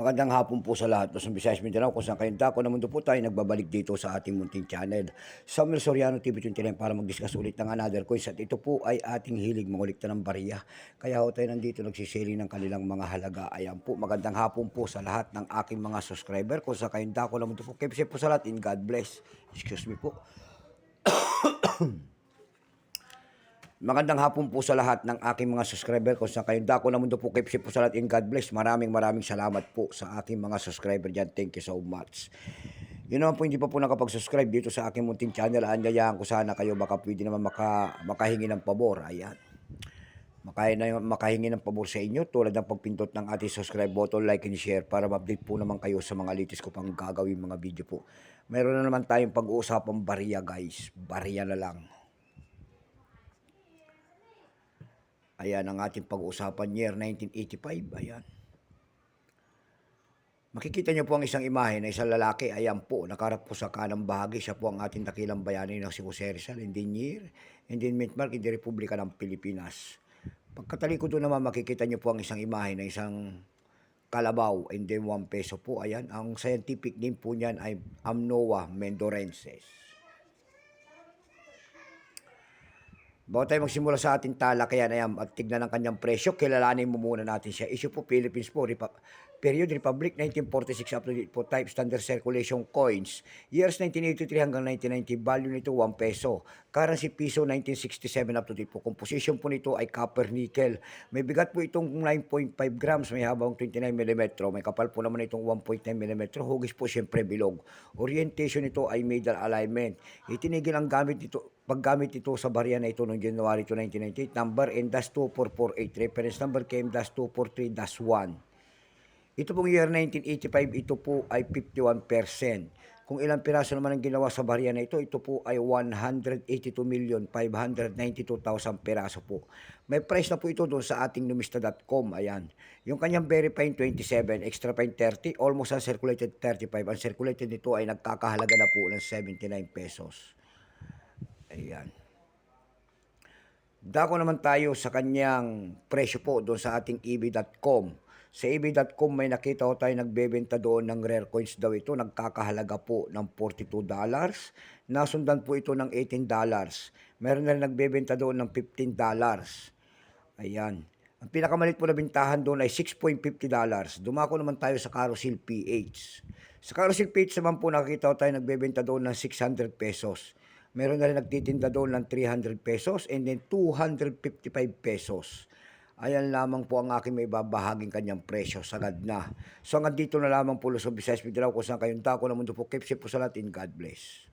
Magandang hapon po sa lahat. Luzon, Visayas, Mindanao, kung saan kayong dako na mundo po tayo nagbabalik dito sa ating munting channel. Samuel Soriano TV 29 para mag-discuss ulit ng another coins at ito po ay ating hilig mangulikta ng bariya. Kaya ho tayo nandito nagsisili ng kanilang mga halaga. Ayan po, magandang hapon po sa lahat ng aking mga subscriber. Kung saan kayong dako na mundo po, keep safe po sa lahat in God bless. Excuse me po. Magandang hapon po sa lahat ng aking mga subscriber. Kung saan kayong dako na mundo po, keep safe po sa lahat in God bless. Maraming maraming salamat po sa aking mga subscriber dyan. Thank you so much. Yun naman po, hindi pa po nakapag-subscribe dito sa aking munting channel. Anyayahan ko sana kayo baka pwede naman maka, makahingi ng pabor. Ayan. Makahin na, makahingi ng pabor sa inyo tulad ng pagpindot ng ating subscribe button, like and share para ma-update po naman kayo sa mga latest ko pang gagawin mga video po. Meron na naman tayong pag-uusapang bariya guys. Bariya na lang. Ayan ang ating pag-uusapan year 1985. Ayan. Makikita niyo po ang isang imahe na isang lalaki. Ayan po, nakarap po sa kanang bahagi. Siya po ang ating dakilang bayani na si Jose Rizal. Mint mark in the Republika ng Pilipinas. Pagkatalikod doon naman, makikita niyo po ang isang imahe na isang kalabaw and then 1 peso po. Ayan, ang scientific name po niyan ay Amnoa mendorenses. Bago tayo magsimula sa ating talakayan ayan, at tignan ang kanyang presyo, kilalanin mo muna natin siya. Issue po Philippines po, Repa- period Republic 1946 up to date po, type standard circulation coins. Years 1983 hanggang 1990, value nito 1 peso. Currency piso 1967 up to date po. Composition po nito ay copper nickel. May bigat po itong 9.5 grams, may habang 29 mm. May kapal po naman itong 1.9 mm. Hugis po siyempre bilog. Orientation nito ay middle alignment. Itinigil ang gamit nito paggamit ito sa barya na ito noong January 2, 1998, number N-2448, reference number KM-243-1. Ito pong year 1985, ito po ay 51%. Kung ilang piraso naman ang ginawa sa barya na ito, ito po ay 182,592,000 piraso po. May price na po ito doon sa ating numista.com. Ayan. Yung kanyang very fine 27, extra fine 30, almost uncirculated 35. Ang circulated nito ay nagkakahalaga na po ng 79 pesos. Ayan. Dako naman tayo sa kanyang presyo po doon sa ating eb.com. Sa eb.com may nakita ko tayo nagbebenta doon ng rare coins daw ito. Nagkakahalaga po ng $42. Nasundan po ito ng $18. Meron na rin nagbebenta doon ng $15. Ayan. Ang pinakamalit po na bintahan doon ay $6.50. Dumako naman tayo sa Carousel PH. Sa Carousel PH naman po nakita ko tayo nagbebenta doon ng 600 pesos. Meron na rin nagtitinda doon ng 300 pesos and then 255 pesos. Ayan lamang po ang aking may babahaging kanyang presyo. Sagad na. So hanggang dito na lamang po Luzon, Visayas, Mindanao kung saan kayong dako na mundo po. Keep safe po sa lahat in God bless.